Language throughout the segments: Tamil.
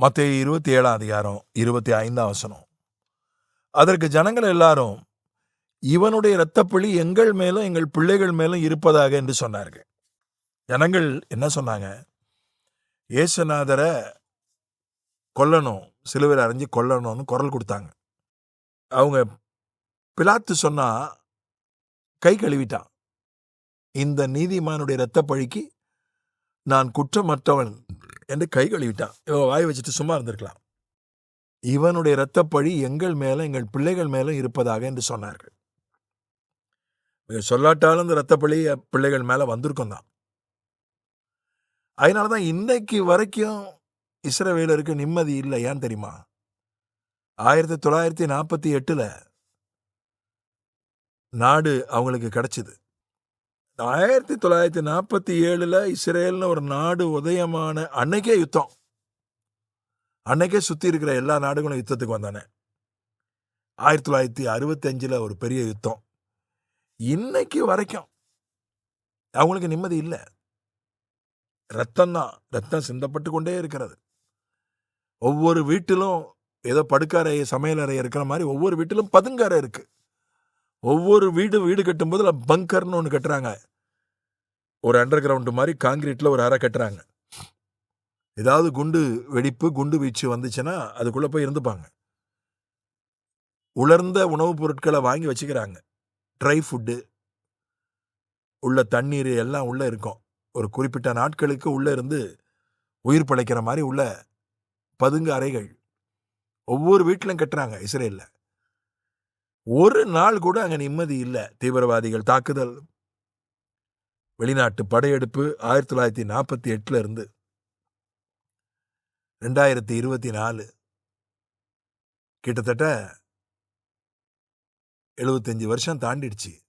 மற்ற இருபத்தி ஏழாம் அதிகாரம் இருபத்தி ஐந்தாம் வசனம். அதற்கு ஜனங்கள் எல்லாரும் இவனுடைய இரத்தப்பழி எங்கள் மேலும் எங்கள் பிள்ளைகள் மேலும் இருப்பதாக என்று சொன்னார்கள். ஜனங்கள் என்ன சொன்னாங்க? ஏசுநாதரை கொல்லணும் சிலுவையில் அரைஞ்சு கொல்லணும்னு குரல் கொடுத்தாங்க. அவங்க பிலாத்து சொன்னா கை கழுவிட்டான். இந்த நீதிமானுடைய இரத்தப்பழிக்கு நான் குற்றமற்றவன் என்று கை கழுவிட்டான். இவன் வாய் வச்சுட்டு சும்மா இருந்திருக்கலாம். இவனுடைய இரத்தப்பழி எங்கள் மேலும் எங்கள் பிள்ளைகள் மேலும் இருப்பதாக என்று சொன்னார்கள். சொல்லாட்டாலும் இந்த இரத்தப்பழி பிள்ளைகள் மேலே வந்திருக்கும் தான். அதனால தான் இன்னைக்கு வரைக்கும் இஸ்ரவேலருக்கு நிம்மதி இல்லை. ஏன் தெரியுமா? ஆயிரத்தி தொள்ளாயிரத்தி நாற்பத்தி எட்டுல நாடு அவங்களுக்கு கிடச்சிது. ஆயிரத்தி தொள்ளாயிரத்தி நாற்பத்தி ஏழில் இஸ்ரேல்னு ஒரு நாடு உதயமான அன்னைக்கே யுத்தம். அன்னைக்கே சுற்றி இருக்கிற எல்லா நாடுகளும் யுத்தத்துக்கு வந்தானே. ஆயிரத்தி தொள்ளாயிரத்தி அறுபத்தஞ்சில் ஒரு பெரிய யுத்தம். இன்னைக்கு வரைக்கும் அவங்களுக்கு நிம்மதி இல்லை. ரத்தம் தான் ரத்தம் சிந்தப்பட்டு கொண்டே இருக்கிறது. ஒவ்வொரு வீட்டிலும் ஏதோ படுக்கறை சமையலறை இருக்கிற மாதிரி ஒவ்வொரு வீட்டிலும் பதுங்கறை இருக்குது ஒவ்வொரு வீடு வீடு கட்டும்போது பங்கர்னு ஒன்று கட்டுறாங்க. ஒரு அண்டர் கிரவுண்டு மாதிரி காங்கிரீட்டில் ஒரு அறை கட்டுறாங்க. ஏதாவது குண்டு வெடிப்பு குண்டு வீச்சு வந்துச்சுன்னா அதுக்குள்ளே போய் இருந்துப்பாங்க. உலர்ந்த உணவுப் பொருட்களை வாங்கி வச்சுக்கிறாங்க. ட்ரை ஃபுட்டு உள்ள தண்ணீர் எல்லாம் உள்ளே இருக்கும். ஒரு குறிப்பிட்ட நாட்களுக்கு உள்ளே இருந்து உயிர் பிழைக்கிற மாதிரி உள்ள பதுங்கு அறைகள். ஒவ்வொரு வீட்டிலும் கட்டுறாங்க இஸ்ரேலில். ஒரு நாள் கூட அங்க நிம்மதி இல்லை. தீவிரவாதிகள் தாக்குதல். வெளிநாட்டு படையெடுப்பு ஆயிரத்தி தொள்ளாயிரத்தி நாற்பத்தி எட்டுல இருந்து. ரெண்டாயிரத்தி இருபத்தி நாலு. கிட்டத்தட்ட எழுபத்தஞ்சு வருஷம் தாண்டிடுச்சு.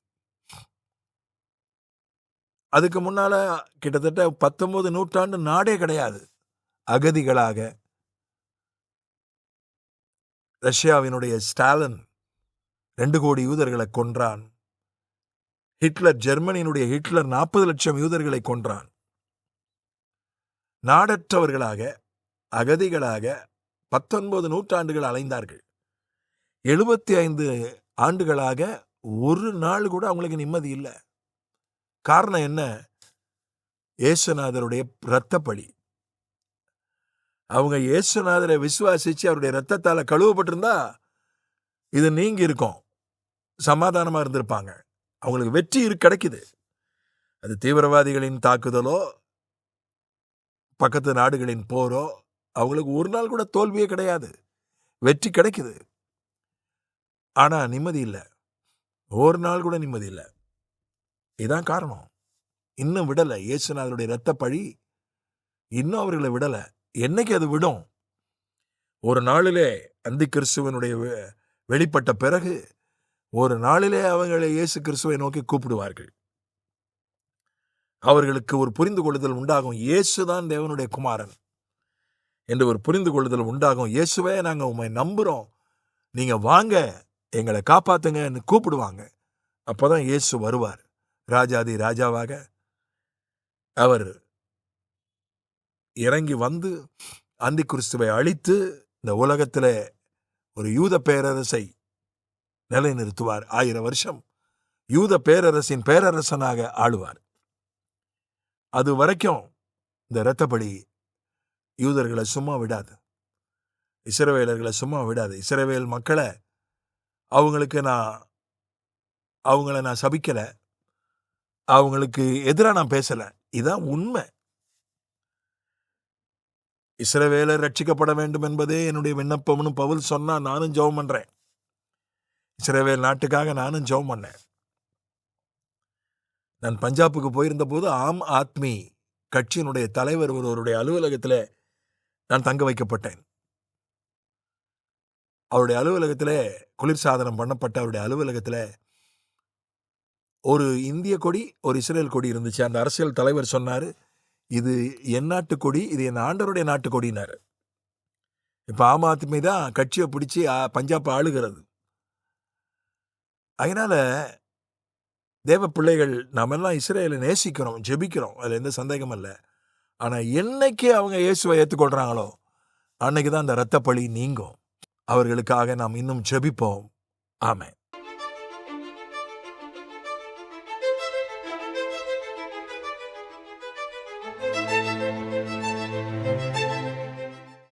அதுக்கு முன்னால கிட்டத்தட்ட பத்தொன்பது நூற்றாண்டு நாடே கிடையாது. அகதிகளாக. ரஷ்யாவினுடைய ஸ்டாலின் ரெண்டு கோடி யூதர்களை கொன்றான். ஹிட்லர் ஜெர்மனியினுடைய ஹிட்லர் நாற்பது லட்சம் யூதர்களை கொன்றான். நாடற்றவர்களாக அகதிகளாக பத்தொன்பது நூற்றாண்டுகள் அலைந்தார்கள். எழுபத்தி ஐந்து ஆண்டுகளாக ஒரு நாள் கூட அவங்களுக்கு நிம்மதி இல்லை. காரணம் என்ன? ஏசுநாதருடைய இரத்தப்படி அவங்க இயேசுநாதரை விசுவாசிச்சு அவருடைய ரத்தத்தால் கழுவப்பட்டிருந்தா இது நீங்கி இருக்கும். சமாதானமாக இருந்திருப்பாங்க. அவங்களுக்கு வெற்றி இரு கிடைக்குது. அது தீவிரவாதிகளின் தாக்குதலோ பக்கத்து நாடுகளின் போரோ அவங்களுக்கு ஒரு நாள் கூட தோல்வியே கிடையாது. வெற்றி கிடைக்குது. ஆனா நிம்மதி இல்லை. ஒரு நாள் கூட நிம்மதி இல்லை. இதுதான் காரணம். இன்னும் விடலை. இயேசுநாதருடைய இரத்த பழி இன்னும் அவர்களை விடலை. என்னைக்கு அது விடும்? ஒரு நாளிலே அந்தி கிறிஸ்துவனுடைய வெ- வெளிப்பட்ட பிறகு ஒரு நாளிலே அவங்களை இயேசு கிறிஸ்துவை நோக்கி கூப்பிடுவார்கள். அவர்களுக்கு ஒரு புரிந்து கொள்ளுதல் உண்டாகும் இயேசுதான் தேவனுடைய குமாரன். என்று ஒரு புரிந்து கொள்ளுதல் உண்டாகும். இயேசுவே நாங்கள் உண்மை நம்புகிறோம் நீங்கள் வாங்க எங்களை காப்பாத்துங்கன்னு கூப்பிடுவாங்க. அப்போதான் இயேசு வருவார். ராஜாதி ராஜாவாக அவர் இறங்கி வந்து அந்தி கிறிஸ்துவை அழித்து இந்த உலகத்தில் ஒரு யூத பேரரசை நிலைநிறுத்துவார். ஆயிரம் வருஷம் யூத பேரரசின் பேரரசனாக ஆளுவார். அது வரைக்கும் இந்த இரத்தப்படி யூதர்களை சும்மா விடாது. இஸ்ரவேலர்களை சும்மா விடாது. இஸ்ரவேல் மக்களை அவங்களுக்கு நான் அவங்கள நான் சபிக்கலை. அவங்களுக்கு எதிராக நான் பேசலை. இதான் உண்மை. இஸ்ரவேலர் ரட்சிக்கப்பட வேண்டும் என்பதே என்னுடைய விண்ணப்பம்னு பவுல் சொன்னால் நானும் ஜெபம் பண்ணுறேன் இஸ்ரேவேல் நாட்டுக்காக நானும் ஜெபம் பண்ணேன். நான் பஞ்சாபுக்கு போயிருந்த போது ஆம் ஆத்மி கட்சியினுடைய தலைவர் ஒருவருடைய அலுவலகத்தில் நான் தங்க வைக்கப்பட்டேன். அவருடைய அலுவலகத்தில் குளிர்சாதனம் பண்ணப்பட்ட அவருடைய அலுவலகத்தில் ஒரு இந்திய கொடி ஒரு இஸ்ரேல் கொடி இருந்துச்சு. அந்த அரசியல் தலைவர் சொன்னார் இது என் நாட்டு கொடி இது என் ஆண்டருடைய நாட்டு கொடினார் இப்போ ஆம் ஆத்மி தான் கட்சியை பிடிச்சி பஞ்சாப் ஆளுகிறது. அதனால் தேவ பிள்ளைகள் நாமெல்லாம் இஸ்ரேலை நேசிக்கிறோம் ஜெபிக்கிறோம். அதில் எந்த சந்தேகமும் இல்லை. ஆனால் என்னைக்கு அவங்க இயேசுவை ஏற்றுக்கொள்கிறாங்களோ அன்னைக்கு தான் அந்த இரத்த பழி நீங்கும். அவர்களுக்காக நாம் இன்னும் ஜெபிப்போம். ஆமாம்